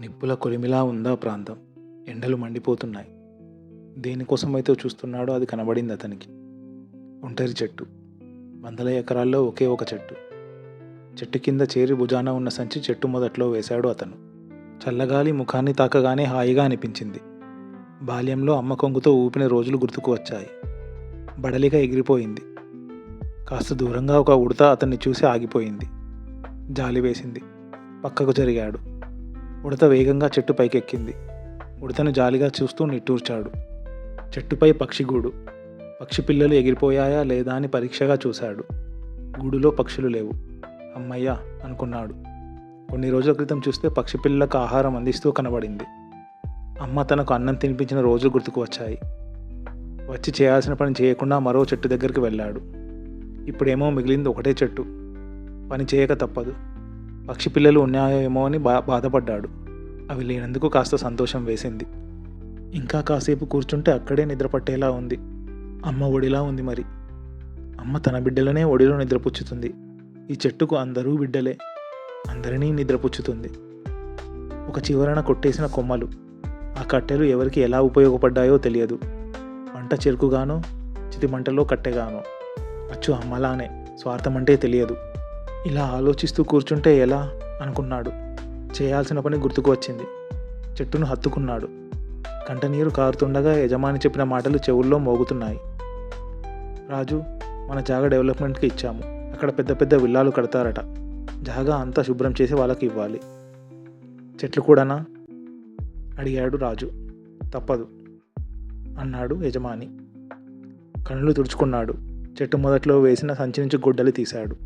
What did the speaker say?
నిప్పుల కొలిమిలా ఉందా ప్రాంతం? ఎండలు మండిపోతున్నాయి. దేనికోసమైతే చూస్తున్నాడో అది కనబడింది అతనికి. ఒంటరి చెట్టు. వందల ఎకరాల్లో ఒకే ఒక చెట్టు. చెట్టు కింద చేరి భుజాన ఉన్న సంచి చెట్టు మొదట్లో వేశాడు అతను. చల్లగాలి ముఖాన్ని తాకగానే హాయిగా అనిపించింది. బాల్యంలో అమ్మ కొంగుతో ఊపిన రోజులు గుర్తుకు వచ్చాయి. బడలిగా ఎగిరిపోయింది. కాస్త దూరంగా ఒక ఉడత అతన్ని చూసి ఆగిపోయింది. జాలి వేసింది. పక్కకు జరిగాడు. ఉడత వేగంగా చెట్టు పైకెక్కింది. ఉడతను జాలిగా చూస్తూ నిట్టూర్చాడు. చెట్టుపై పక్షిగూడు. పక్షి పిల్లలు ఎగిరిపోయాయా లేదా అని పరీక్షగా చూశాడు. గూడులో పక్షులు లేవు. అమ్మయ్యా అనుకున్నాడు. కొన్ని రోజుల క్రితం చూస్తే పక్షి పిల్లలకు ఆహారం అందిస్తూ కనబడింది. అమ్మ తనకు అన్నం తినిపించిన రోజులు గుర్తుకు వచ్చాయి. వచ్చి చేయాల్సిన పని చేయకుండా మరో చెట్టు దగ్గరికి వెళ్ళాడు. ఇప్పుడేమో మిగిలింది ఒకటే చెట్టు. పని చేయక తప్పదు. పక్షి పిల్లలు ఉన్నాయేమో అని బా బాధపడ్డాడు. అవి లేనందుకు కాస్త సంతోషం వేసింది. ఇంకా కాసేపు కూర్చుంటే అక్కడే నిద్రపట్టేలా ఉంది. అమ్మ ఒడిలా ఉంది మరి. అమ్మ తన బిడ్డలనే ఒడిలో నిద్రపుచ్చుతుంది. ఈ చెట్టుకు అందరూ బిడ్డలే. అందరినీ నిద్రపుచ్చుతుంది. ఒక చివరన కొట్టేసిన కొమ్మలు. ఆ కట్టెలు ఎవరికి ఎలా ఉపయోగపడ్డాయో తెలియదు. వంట చెరుకుగానో చితిమంటలో కట్టెగానో. అచ్చు అమ్మలానే స్వార్థం అంటే తెలియదు. ఇలా ఆలోచిస్తూ కూర్చుంటే ఎలా? అనుకున్నాడు. చేయాల్సిన పని గుర్తుకు వచ్చింది. చెట్టును హత్తుకున్నాడు. కంటనీరు కారుతుండగా యజమాని చెప్పిన మాటలు చెవుల్లో మోగుతున్నాయి. రాజు మన జాగా డెవలప్మెంట్కి ఇచ్చాము. అక్కడ పెద్ద పెద్ద విల్లాలు కడతారట. జాగా అంతా శుభ్రం చేసి వాళ్ళకి ఇవ్వాలి. చెట్లు కూడానా? అడిగాడు రాజు. తప్పదు అన్నాడు యజమాని. కళ్ళు తుడుచుకున్నాడు. చెట్టు మొదట్లో వేసిన సంచి నుంచి గుడ్డలు తీశాడు.